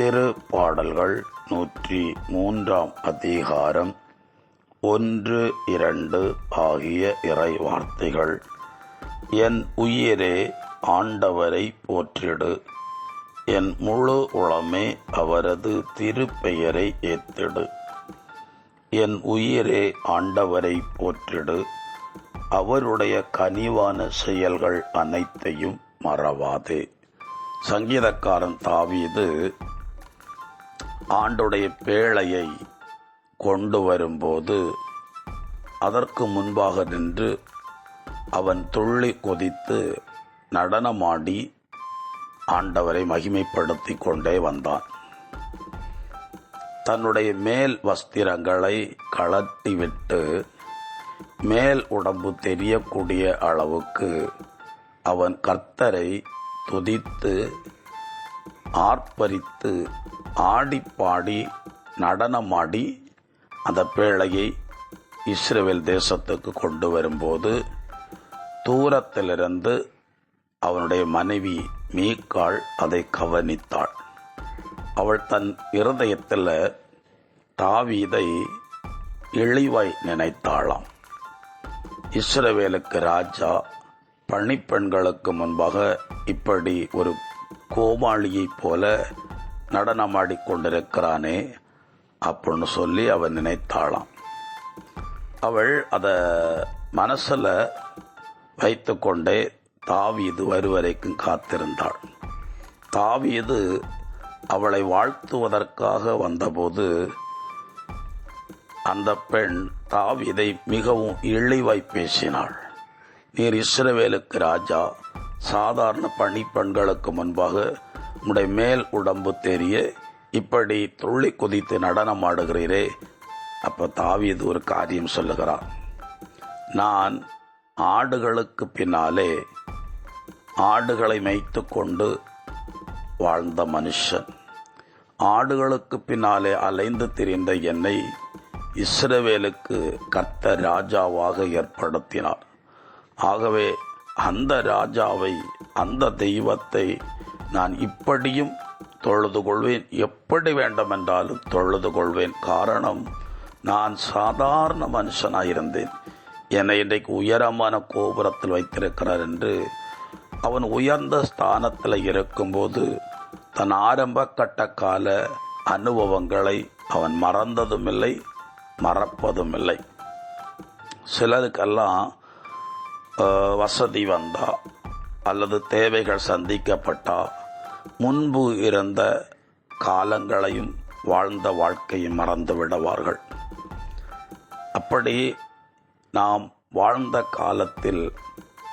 திருப்பாடல்கள் நூற்றி மூன்றாம் அதிகாரம். ஒன்று இரண்டு ஆகிய இறை வார்த்தைகள். என் உயிரே ஆண்டவரை போற்றிடு. என் முழு உளமே அவரது திருப்பெயரை ஏத்திடு. என் உயிரே ஆண்டவரை போற்றிடு. அவருடைய கனிவான செயல்கள் அனைத்தையும் மறவாதே. சங்கீதக்காரன் தாவீது ஆண்டுடைய பேழையை கொண்டு வரும்போது அதற்கு முன்பாக நின்று அவன் துள்ளி கொதித்து நடனமாடி ஆண்டவரை மகிமைப்படுத்தி கொண்டே வந்தான். தன்னுடைய மேல் வஸ்திரங்களை கழட்டிவிட்டு மேல் உடம்பு தெரியக்கூடிய அளவுக்கு அவன் கர்த்தரை துதித்து ஆர்ப்பரித்து ஆடிப்பாடி நடனமாடி அந்த பேழையை இஸ்ரேல் தேசத்துக்கு கொண்டு வரும்போது தூரத்திலிருந்து அவனுடைய மனைவி மீக்காள் அதை கவனித்தாள். அவள் தன் இருதயத்தில் தாவீதை இழிவாய் நினைத்தாளாம். இஸ்ரவேலுக்கு ராஜா பணிப்பெண்களுக்கு முன்பாக இப்படி ஒரு கோமாளியைப் போல நடனமாடிக் கொண்டிருக்கிறானே அப்படின்னு சொல்லி அவன் நினைத்தாளாம். அவள் அதை மனசில் வைத்துக்கொண்டே தாவீது வருவரைக்கும் காத்திருந்தாள். தாவீது அவளை வாழ்த்துவதற்காக வந்தபோது அந்த பெண் தாவீதை மிகவும் இழிவாய் பேசினாள். நீர் இஸ்ரவேலுக்கு ராஜா சாதாரண பணிப்பெண்களுக்கு முன்பாக உடைய மேல் உடம்பு தெரிய இப்படி துள்ளி குதித்து நடனம் ஆடுகிறீரே. அப்போ தாவியது ஒரு காரியம் சொல்லுகிறார் நான் ஆடுகளுக்கு பின்னாலே ஆடுகளை மேய்த்து கொண்டு வாழ்ந்த மனுஷன். ஆடுகளுக்கு பின்னாலே அலைந்து திரிந்த என்னை இஸ்ரவேலுக்கு கர்த்த ராஜாவாக ஏற்படுத்தினார். ஆகவே அந்த ராஜாவை அந்த தெய்வத்தை நான் இப்படியும் தொழுது கொள்வேன். எப்படி வேண்டுமென்றாலும் தொழுது கொள்வேன். காரணம் நான் சாதாரண மனுஷனாயிருந்தேன் என்னை இன்றைக்கு உயரமான கோபுரத்தில் வைத்திருக்கிறார் என்று அவன் உயர்ந்த ஸ்தானத்தில் இருக்கும்போது தன் ஆரம்ப கட்ட கால அனுபவங்களை அவன் மறந்ததும் இல்லை மறப்பதும் இல்லை சிலருக்கெல்லாம் வசதி வந்தா அல்லது தேவைகள் சந்திக்கப்பட்டா முன்பு இருந்த காலங்களையும் வாழ்ந்த வாழ்க்கையும் மறந்து விடுவார்கள். அப்படி நாம் வாழ்ந்த காலத்தில்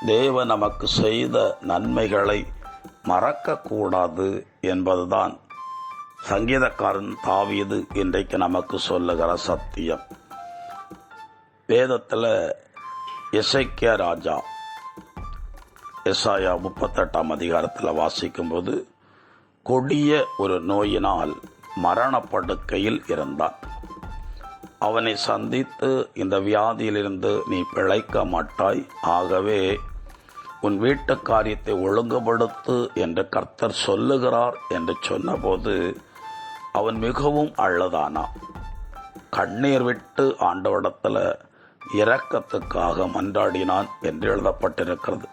தேவ நமக்கு செய்த நன்மைகளை மறக்கக்கூடாது என்பதுதான் சங்கீதக்காரன் தாவியது இன்றைக்கு நமக்கு சொல்லுகிற சத்தியம். வேதத்தில் இசைக்கிய ராஜா எசாயா முப்பத்தெட்டாம் அதிகாரத்தில் வாசிக்கும்போது கொடிய ஒரு நோயினால் மரணப்படுக்கையில் இருந்தான். அவனை சந்தித்து இந்த வியாதியிலிருந்து நீ பிழைக்க மாட்டாய். ஆகவே உன் வீட்டு காரியத்தை ஒழுங்குபடுத்து என்று கர்த்தர் சொல்லுகிறார் என்று சொன்னபோது அவன் மிகவும் அழுதானான் கண்ணீர் விட்டு ஆண்டவடத்தில் இரக்கத்துக்காக மன்றாடினான் என்று எழுதப்பட்டிருக்கிறது.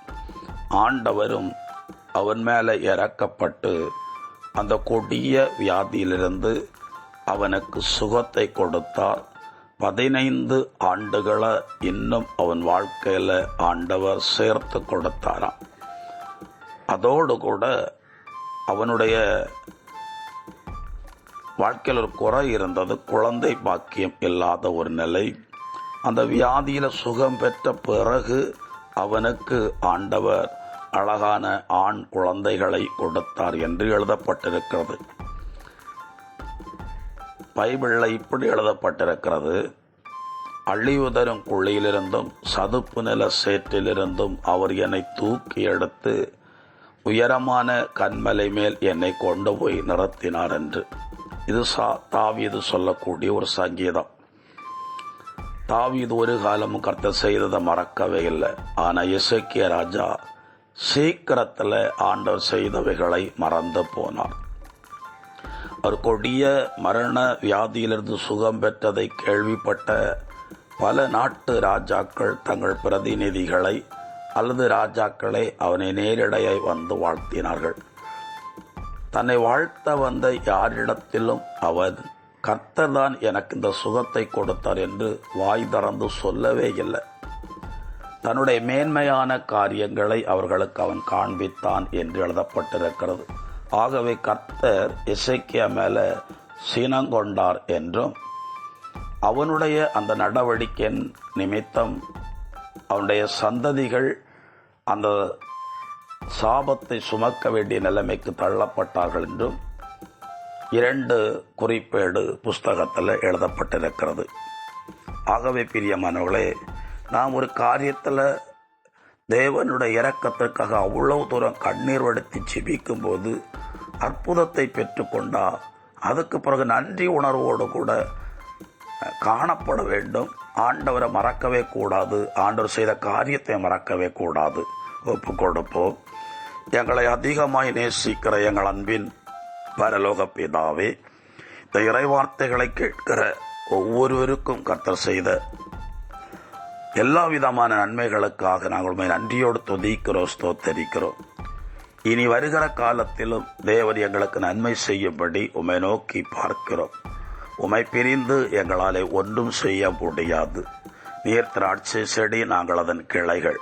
ஆண்டவரும் அவன் மேலே இறக்கப்பட்டு அந்த கொடிய வியாதியிலிருந்து அவனுக்கு சுகத்தை கொடுத்தார். பதினைந்து ஆண்டுகளை இன்னும் அவன் வாழ்க்கையில் ஆண்டவர் சேர்த்து கொடுத்தாராம். அதோடு கூட அவனுடைய வாழ்க்கையில் ஒரு குறை இருந்தது குழந்தை பாக்கியம் இல்லாத ஒரு நிலை. அந்த வியாதியில் சுகம் பெற்ற பிறகு அவனுக்கு ஆண்டவர் அழகான ஆண் குழந்தைகளை கொடுத்தார் என்று எழுதப்பட்டிருக்கிறது. பைபிளில் இப்படி எழுதப்பட்டிருக்கிறது. அழிவு குழியிலிருந்தும் சதுப்பு நில சேற்றிலிருந்தும் அவர் என்னை தூக்கி எடுத்து உயரமான கண்மலை மேல் என்னை கொண்டு போய் நிறுத்தினார் என்று. இது சா தாவீது சொல்லக்கூடிய ஒரு சங்கீதம். தாவீது ஒரு காலமும் கர்த்த செய்ததை மறக்கவே இல்லை. ஆனால் இசைக்கிய ராஜா சீக்கிரத்தில் ஆண்டவர் செய்தவைகளை மறந்து போனார். அவர் கொடிய மரண வியாதியிலிருந்து சுகம் பெற்றதை கேள்விப்பட்ட பல நாட்டு ராஜாக்கள் தங்கள் பிரதிநிதிகளை அல்லது ராஜாக்களை அவனை நேரிடையை வந்து வாழ்த்தினார்கள். தன்னை வாழ்த்த வந்த யாரிடத்திலும் அவன் கர்த்தர் தான் எனக்கு இந்த சுகத்தை கொடுத்தார் என்று வாய் திறந்து சொல்லவே இல்லை. தன்னுடைய மேன்மையான காரியங்களை அவர்களுக்கு அவன் காண்பித்தான் என்று எழுதப்பட்டிருக்கிறது. ஆகவே கர்த்தர் இசைக்கிய மேல சீனங்கொண்டார் என்றும் அவனுடைய அந்த நடவடிக்கையின் நிமித்தம் அவனுடைய சந்ததிகள் அந்த சாபத்தை சுமக்க வேண்டிய நிலைமைக்கு தள்ளப்பட்டார்கள் என்றும் இரண்டு குறிப்பேடு புஸ்தகத்தில் எழுதப்பட்டிருக்கிறது. ஆகவே பிரியமானவர்களே நாம் ஒரு காரியத்தில் தேவனுடைய இரக்கத்திற்காக அவ்வளவு தூரம் கண்ணீர் வடித்து ஜிபிக்கும் போது அற்புதத்தை பெற்றுக்கொண்டா அதுக்கு பிறகு நன்றி உணர்வோடு கூட காணப்பட வேண்டும். ஆண்டவரை மறக்கவே கூடாது. ஆண்டவர் செய்த காரியத்தை மறக்கவே கூடாது. ஒப்பு கொடுப்போம் எங்களை அதிகமாய் நேசிக்கிற எங்கள் அன்பின் பரலோக பிதாவே இந்த இறைவார்த்தைகளை கேட்கிற ஒவ்வொருவருக்கும் கர்த்தர் செய்த எல்லா விதமான நன்மைகளுக்காக நாங்கள் உண்மை நன்றியோடு துதிக்கிறோம் ஸ்தோத்தரிக்கிறோம். இனி வருகிற காலத்திலும் தேவர் எங்களுக்கு நன்மை செய்யும்படி உமை நோக்கி பார்க்கிறோம். உமை பிரிந்து எங்களாலே ஒன்றும் செய்ய முடியாது. நீர் திராட்சை செடி நாங்கள் அதன் கிளைகள்.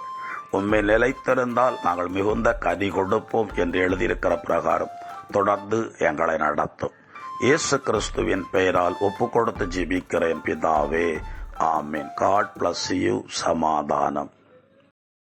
உண்மை நிலைத்திருந்தால் நாங்கள் மிகுந்த கனி கொடுப்போம் என்று எழுதியிருக்கிற பிரகாரம் தொடர்ந்து எங்களை நடத்தும். இயேசு கிறிஸ்துவின் பெயரால் ஒப்பு கொடுத்து ஜீபிக்கிறேன் பிதாவே ஆமீன். காட் பிளஸ் யூ சமாதானம்.